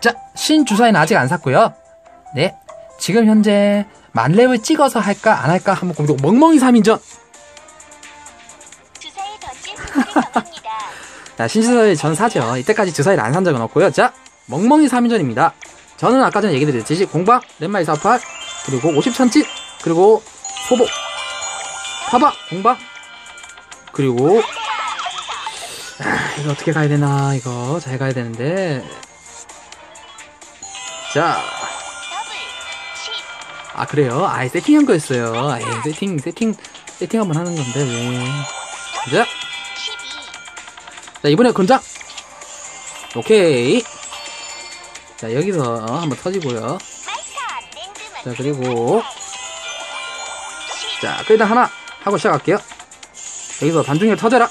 자, 신 주사위는 아직 안 샀고요. 네. 지금 현재 만렙을 찍어서 할까 안 할까 한번 고민 멍멍이 3인전. 주사위 던질 분들이 적합니다. 자, 신주사위 전 사죠. 이때까지 주사위를 안 산 적은 없고요. 자, 멍멍이 3인전입니다. 저는 아까 전에 얘기 드렸듯이 공박, 넷마이 48, 그리고 50천짓, 그리고 소복, 파박, 공박, 그리고 아, 이거 어떻게 가야 되나 이거 잘 가야 되는데 자, 더블 10아 그래요? 아예 세팅한 거였어요. 아예 세팅 세팅 세팅 한번 하는 건데 왜? 자, 12자 이번에 건장. 오케이. 자 여기서 한번 터지고요. 자 그리고 10자 일단 하나 하고 시작할게요. 여기서 반중력 터져라.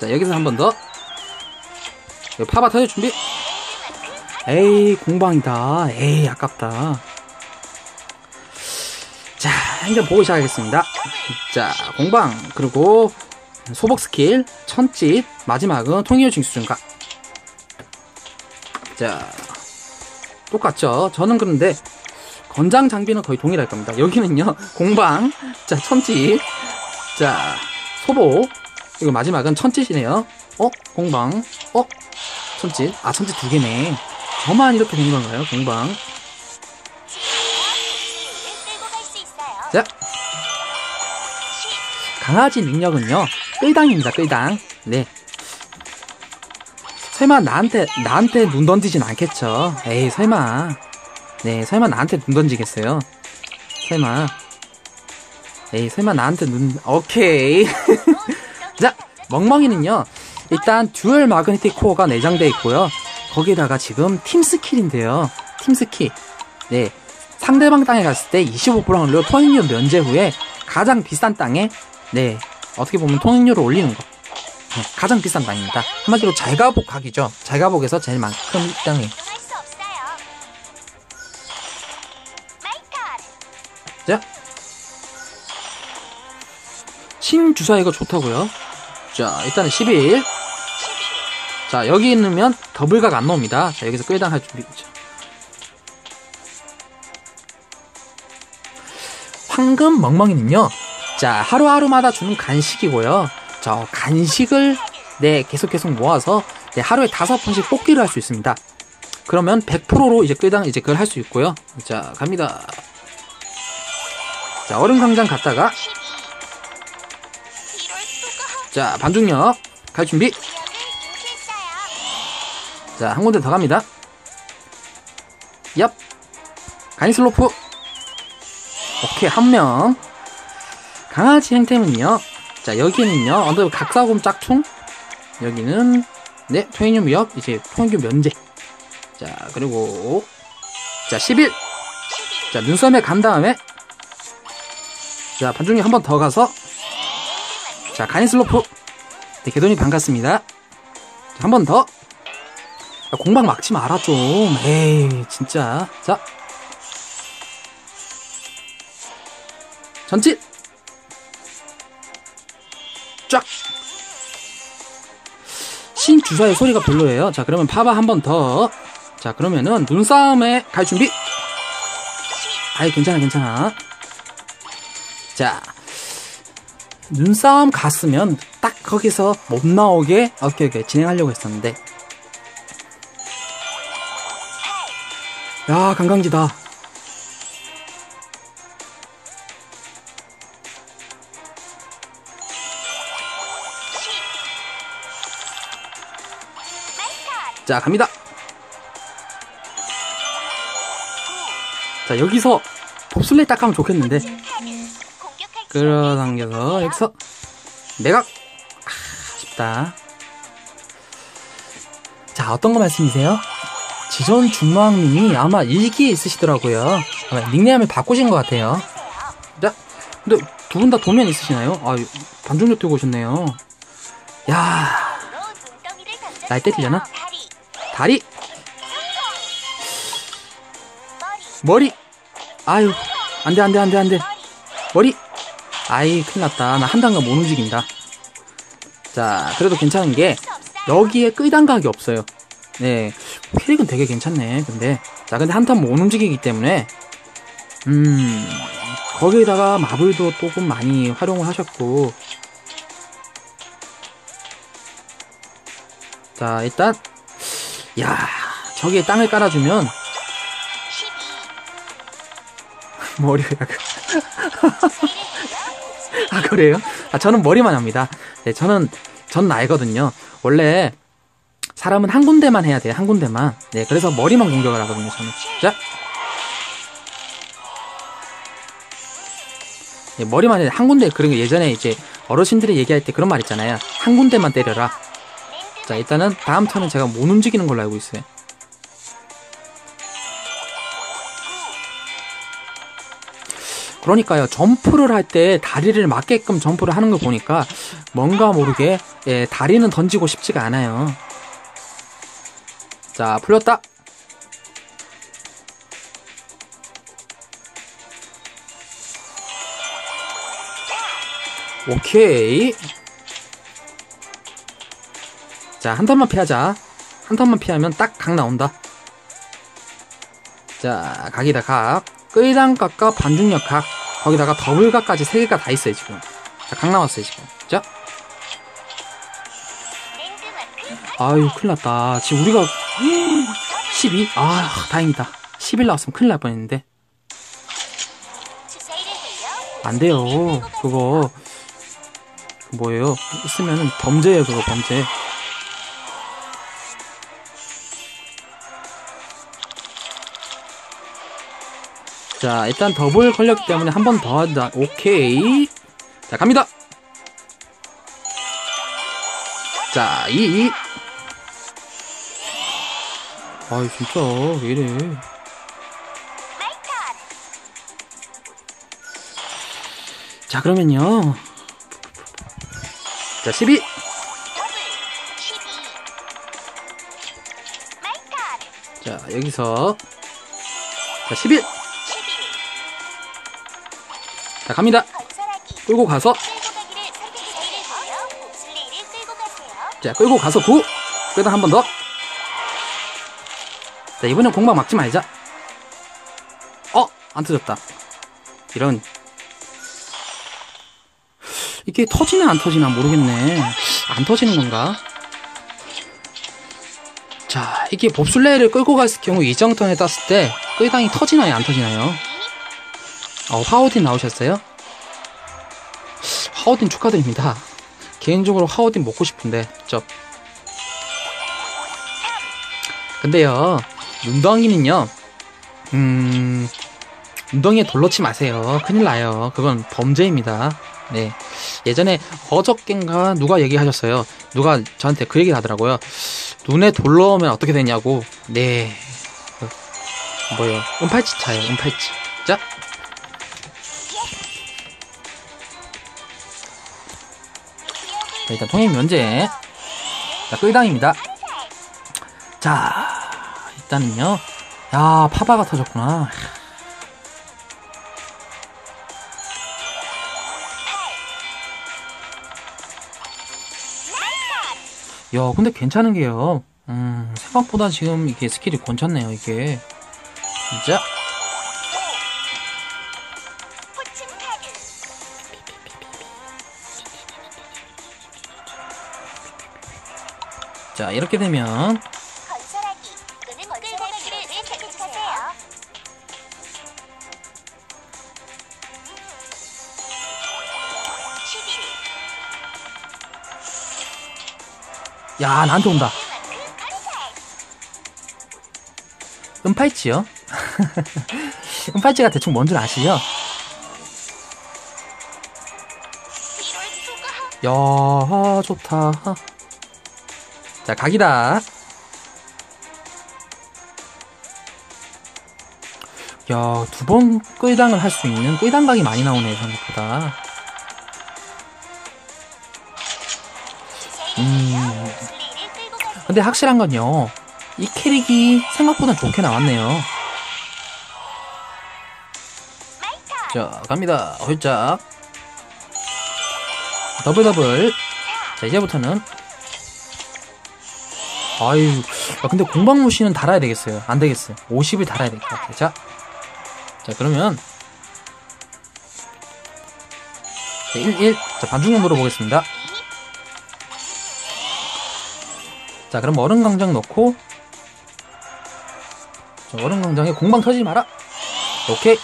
자 여기서 한 번 더. 파바 터질 준비. 에이 공방이다. 에이 아깝다. 자 이제 보고 시작하겠습니다. 자 공방 그리고 소복 스킬 천짓 마지막은 통일요 징수 증가. 자 똑같죠. 저는 그런데 건장 장비는 거의 동일할 겁니다. 여기는요, 공방, 자, 천짓, 자, 소보, 이거 마지막은 천짓이네요. 어? 공방, 어? 천짓, 아, 천짓 두 개네. 저만 이렇게 된 건가요, 공방? 자, 강아지 능력은요, 끌당입니다, 끌당. 네. 설마 나한테, 나한테 눈 던지진 않겠죠. 에이, 설마. 네, 설마 나한테 눈 던지겠어요? 설마. 에이, 설마 나한테 눈, 오케이. 자, 멍멍이는요, 일단 듀얼 마그네틱 코어가 내장되어 있고요. 거기에다가 지금 팀 스킬인데요. 팀 스킬. 네. 상대방 땅에 갔을 때 25% 확률로 통행료 면제 후에 가장 비싼 땅에, 네. 어떻게 보면 통행료를 올리는 거. 네, 가장 비싼 땅입니다. 한마디로 잘가복 각이죠. 잘가복에서 제일 없어요. 마이카 자. 신주사 이거 좋다고요. 자, 일단은 11. 11 자, 여기 있으면 더블각 안 나옵니다. 자, 여기서 끌당 할 준비. 자. 황금 멍멍이는요. 자, 하루하루마다 주는 간식이고요. 저 간식을 네, 계속 계속 모아서 네, 하루에 다섯 번씩 뽑기를 할 수 있습니다. 그러면 100%로 이제 끌당 이제 그걸 할 수 있고요. 자, 갑니다. 자, 얼음 광장 갔다가 12 이럴 수가 자, 반중력 갈 준비. 자, 한 군데 더 갑니다. 얍. 가니슬로프. 오케이, 한 명. 강아지 행템은요. 자, 여기는요. 언더 각사곰 짝퉁. 여기는, 네, 통행료 위협. 이제 통행료 면제. 자, 그리고, 자, 11. 11 자, 눈썹에 간 다음에, 자, 반중력 한 번 더 가서, 자, 가니슬로프. 네, 개돈이 반갑습니다. 한 번 더. 야, 공방 막지 마라, 좀. 에이, 진짜. 자. 전짓! 쫙! 신 주사의 소리가 별로예요. 자, 그러면 파바 한 번 더. 자, 그러면은 눈싸움에 갈 준비! 아이, 괜찮아, 괜찮아. 자. 눈싸움 갔으면 딱 거기서 못 나오게 어떻게 이렇게 진행하려고 했었는데. 야, 강강지다. 자, 갑니다. 자, 여기서 봅슬레이 딱 하면 좋겠는데. 끌어당겨서 여기서 내각 아, 아쉽다. 자, 어떤 거 말씀이세요? 지존 중마왕님이 아마 일기에 있으시더라고요. 아마 닉네임을 바꾸신 것 같아요. 자, 근데 두 분 다 도면 있으시나요? 아, 반중력 들고 오셨네요. 야, 날 때리려나? 다리. 머리! 아유, 안 돼, 안 돼, 안 돼, 안 돼. 머리! 아이, 큰일 났다. 나 한 단가 못 움직인다. 자, 그래도 괜찮은 게, 여기에 끌단각이 없어요. 네, 캐릭은 되게 괜찮네, 근데. 자, 근데 한탄 못 움직이기 때문에, 음, 거기에다가 마블도 조금 많이 활용을 하셨고, 자, 일단, 야 저기에 땅을 깔아주면, 12. 머리가 약간, 아, 그래요? 아, 저는 머리만 합니다. 네, 저는, 전 알거든요. 원래, 사람은 한 군데만 해야 돼요, 한 군데만. 네, 그래서 머리만 공격을 하거든요, 저는. 자. 네, 머리만 해. 한 군데, 그런 거 예전에 이제 어르신들이 얘기할 때 그런 말 있잖아요. 한 군데만 때려라. 자, 일단은 다음 턴은 제가 못 움직이는 걸로 알고 있어요. 그러니까요, 점프를 할 때 다리를 맞게끔 점프를 하는 거 보니까 뭔가 모르게 예, 다리는 던지고 싶지가 않아요. 자, 풀렸다. 오케이. 자, 한 턴만 피하자. 한 턴만 피하면 딱 각 나온다. 자, 각이다, 각. 끌당각과 반중력 각. 거기다가 더블각까지 세 개가 다 있어요, 지금. 자, 각 나왔어요, 지금. 자, 아유, 큰일 났다. 지금 우리가 12? 아, 다행이다. 11 나왔으면 큰일 날 뻔했는데. 안 돼요. 그거, 그 뭐예요? 있으면 범죄예요, 그거 범죄. 자, 일단 더블 걸렸기 때문에 한 번 더 하자. 오케이. 자, 갑니다. 자, 2, 2. 아이, 진짜, 왜 이래. 자, 그러면요. 자, 12. 더블 12 마이 턴 자, 여기서. 자, 11. 11 자, 갑니다. 끌고 가서. 자, 끌고 가서 9. 끌다 한 번 더. 자, 이번엔 공방 막지 말자. 어! 안 터졌다. 이런. 이게 터지나 안 터지나 모르겠네. 안 터지는 건가? 자, 이게 봅슬레이를 끌고 갔을 경우 이정턴에 땄을 때 끌당이 터지나요? 안 터지나요? 어, 하우딘 나오셨어요? 하우딘 축하드립니다. 개인적으로 하우딘 먹고 싶은데, 저. 근데요, 눈덩이는요, 음, 눈덩이에 돌놓지 마세요. 큰일 나요. 그건 범죄입니다. 네. 예전에 어저께인가 누가 얘기하셨어요. 누가 저한테 그 얘기 하더라고요. 눈에 돌 넣으면 어떻게 되냐고. 네. 그, 뭐요? 은팔찌 차요, 은팔찌. 자. 자, 일단 통행 면제. 자, 끌당입니다. 자, 일단은요. 야, 파바가 터졌구나. 야, 근데 괜찮은 게요. 음, 생각보다 지금 이게 스킬이 괜찮네요, 이게. 진 자, 이렇게 되면. 건설하기 또는 끌고 가기를 선택해 주세요 11 야, 나한테 온다. 건설 은팔찌요? 은팔찌가 대충 뭔 줄 아시죠? 야, 좋다. 자, 각이다. 야, 두 번 끌당을 할 수 있는 끌당 각이 많이 나오네, 생각보다. 음. 근데 확실한 건요, 이 캐릭이 생각보다 좋게 나왔네요. 자, 갑니다. 홀짝. 더블 더블. 자, 이제부터는 아유, 아, 근데 공방무시는 달아야 되겠어요. 안 되겠어요. 50을 달아야 될 것 같아요. 자, 자, 그러면 자, 1, 1. 자, 반중력 물어보겠습니다. 자, 그럼 얼음 강장 넣고 자, 얼음 강장에 공방 터지지 마라. 오케이.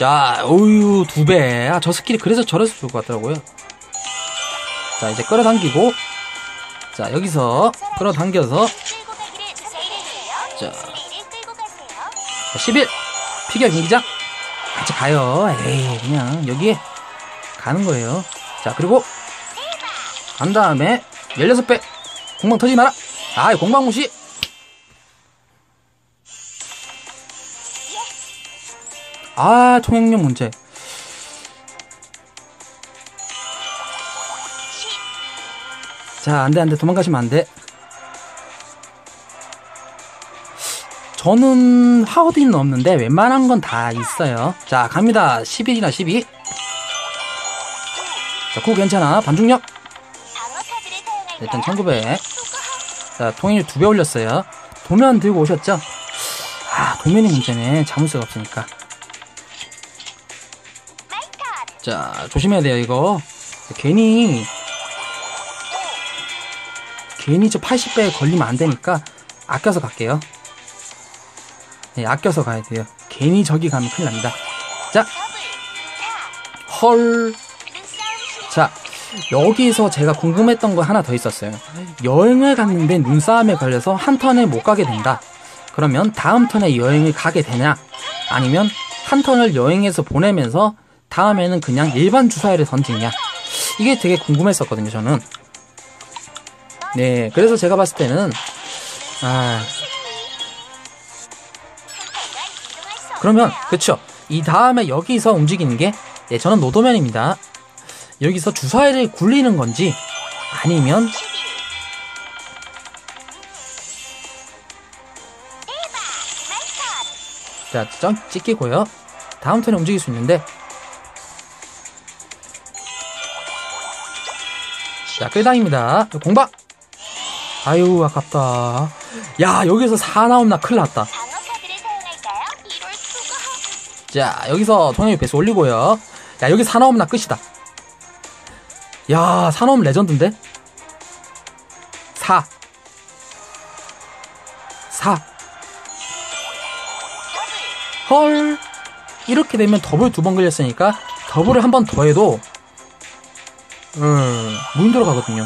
자, 오유, 두 배. 아, 저 스킬이 그래서 저래서 좋을 것 같더라고요. 자, 이제 끌어당기고. 자, 여기서 끌어당겨서. 자. 봅슬리를 끌고 가세요. 자, 11. 피겨 경기장. 같이 가요. 에이, 그냥 여기에 가는 거예요. 자, 그리고 간 다음에 16배. 공방 터지지 마라. 아, 공방 무시. 아, 통행력 문제. 자, 안 돼, 안 돼. 도망가시면 안 돼. 저는 하우드는 없는데 웬만한 건 다 있어요. 자, 갑니다. 11이나 12. 자, 구 괜찮아. 반중력. 일단 1900. 수고하- 자, 통일을 두배 올렸어요. 도면 들고 오셨죠? 아, 도면이 문제네. 수가 없으니까. 자, 조심해야 돼요, 이거. 괜히, 괜히 저 80배에 걸리면 안 되니까, 아껴서 갈게요. 네, 아껴서 가야 돼요. 괜히 저기 가면 큰일 납니다. 자. 헐. 자, 여기서 제가 궁금했던 거 하나 더 있었어요. 여행을 갔는데 눈싸움에 걸려서 한 턴을 못 가게 된다. 그러면 다음 턴에 여행을 가게 되냐? 아니면 한 턴을 여행에서 보내면서 다음에는 그냥 일반 주사위를 던지냐? 이게 되게 궁금했었거든요, 저는. 네, 그래서 제가 봤을 때는, 아, 그러면. 그쵸. 이 다음에 여기서 움직이는 게, 네, 저는 노도면입니다. 여기서 주사위를 굴리는 건지, 아니면 11. 대박. 마이 카드. 자, 점 찍히고요. 다음 턴에 움직일 수 있는데. 자, 끌당입니다. 공박! 아유, 아깝다. 야, 여기서 4 나오면 나 큰일 났다. 자, 여기서 통영이 배수 올리고요. 야, 여기 4 나오면 나 끝이다. 야, 4 나오면 레전드인데? 4. 4. 헐. 이렇게 되면 더블 두 번 걸렸으니까 더블을 한 번 더 해도 음, 무인 들어가거든요.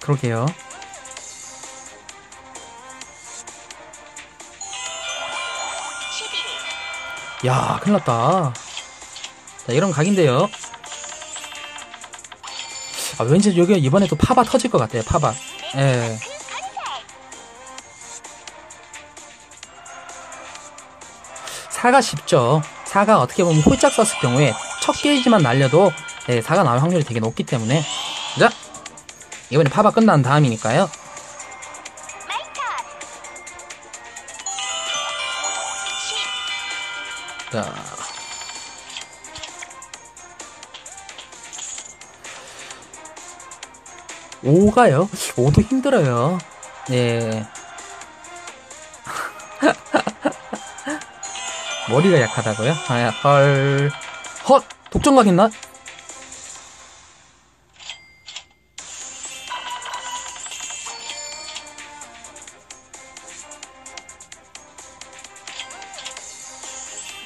그러게요. 11. 야, 큰일 났다. 자, 이런 각인데요. 아, 왠지 여기 이번에 또 파바 터질 것 같아요, 파바. 예. 랜드마크 건설. 사가 쉽죠. 사가 어떻게 보면 홀짝 썼을 경우에 첫 게이지만 날려도 네, 사가 나올 확률이 되게 높기 때문에 자 이번에 파바 끝난 다음이니까요. 마이 카드. 10. 자 오가요 오도 힘들어요. 네. 머리가 약하다고요? 아, 헐. 헛! 독점각 있나?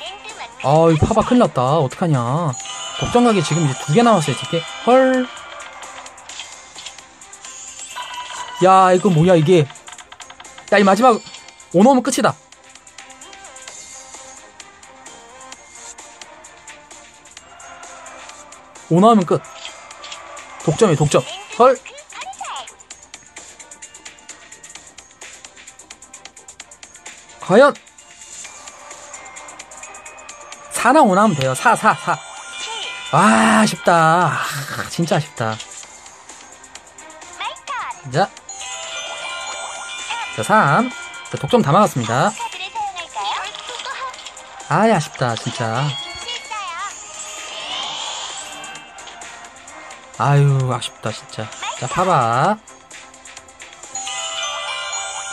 랜드마크. 아, 이 파바 큰일 났다. 어떡하냐. 독점각이 지금 이제 두 개 나왔어요, 이렇게. 헐. 야, 이거 뭐야, 이게. 야, 이 마지막, 오 넣으면 끝이다. 오 나오면 끝. 독점이 독점. 헐. 과연 4나 5 나오면 돼요. 4, 4, 4. 큐. 아, 아쉽다. 아, 진짜 아쉽다. 자. 자, 3. 자, 독점 다 막았습니다. 아, 아쉽다, 진짜. 아유, 아쉽다, 진짜. 자, 파봐.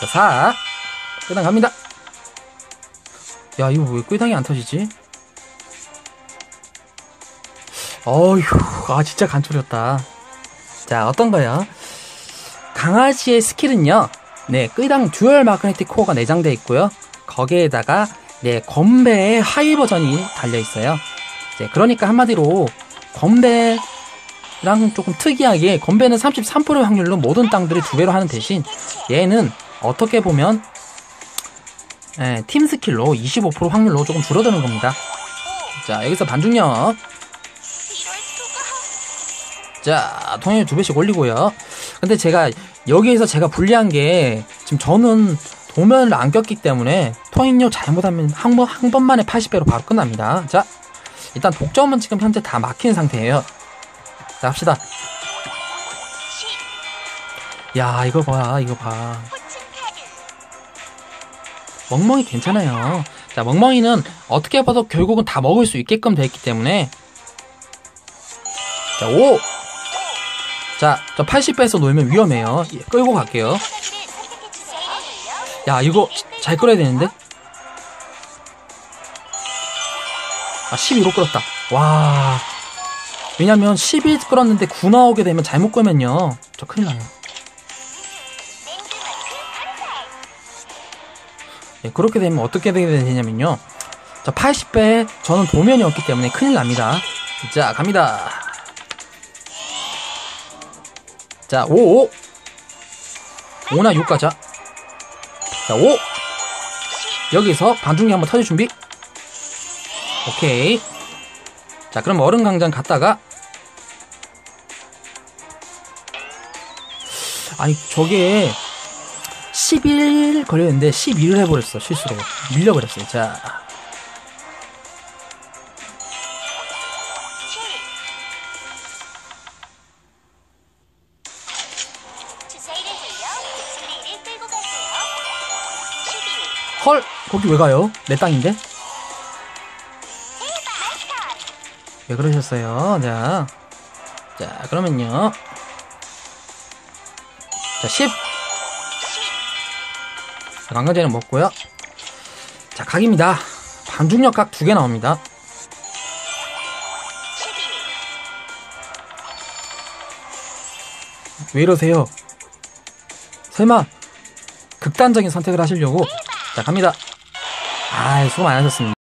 자, 4. 끄당 갑니다. 야, 이거 왜 끄당이 안 터지지? 어휴, 아, 진짜 간초렸다. 자, 어떤 거요? 강아지의 스킬은요, 네, 끄당 듀얼 마그네틱 코어가 내장되어 있고요. 거기에다가, 네, 건배의 하위 버전이 달려 있어요. 이제, 그러니까 한마디로, 건배, 랑 조금 특이하게 건배는 33%의 확률로 모든 땅들이 두 배로 하는 대신 얘는 어떻게 보면 예, 팀 스킬로 25% 확률로 조금 줄어드는 겁니다. 자 여기서 반중력. 자 통행률 두 배씩 올리고요. 근데 제가 여기에서 제가 불리한 게 지금 저는 도면을 안 꼈기 때문에 통행률 잘못하면 한, 번, 한 번만에 80배로 바로 끝납니다. 자 일단 독점은 지금 현재 다 막힌 상태예요. 자 합시다. 시. 야 이거 봐 이거 봐. 멍멍이 괜찮아요 자 멍멍이는 어떻게 봐도 결국은 다 먹을 수 있게끔 돼 있기 때문에 자 5 자저 80배에서 놓으면 위험해요 예, 끌고 갈게요. 야 이거 잘 끌어야 되는데 아 12로 끌었다 와 왜냐면 12 끌었는데 9 나오게 되면 잘못 끌면요 저 큰일 나요. 예, 그렇게 되면 어떻게 되게 되냐면요. 자, 80배 저는 도면이 없기 때문에 큰일 납니다. 자, 갑니다. 자, 5, 5. 5나 6 가자. 자, 5. 여기서 반중이 한번 터질 준비. 오케이. 자, 그럼 얼음 강장 갔다가 아니, 저게 11 걸렸는데 12를 해버렸어 실수로 밀려버렸어요 자 주사위를 돌려 곱슬이를 끌고 가세요. 11. 헐 거기 왜 가요? 내 땅인데? 왜 그러셨어요? 자, 자 그러면요 자 10. 자, 강강제는 먹고요 자 각입니다 반중력 각 두 개 나옵니다 11. 왜 이러세요? 설마 극단적인 선택을 하시려고? 자 갑니다 아 수고 많으셨습니다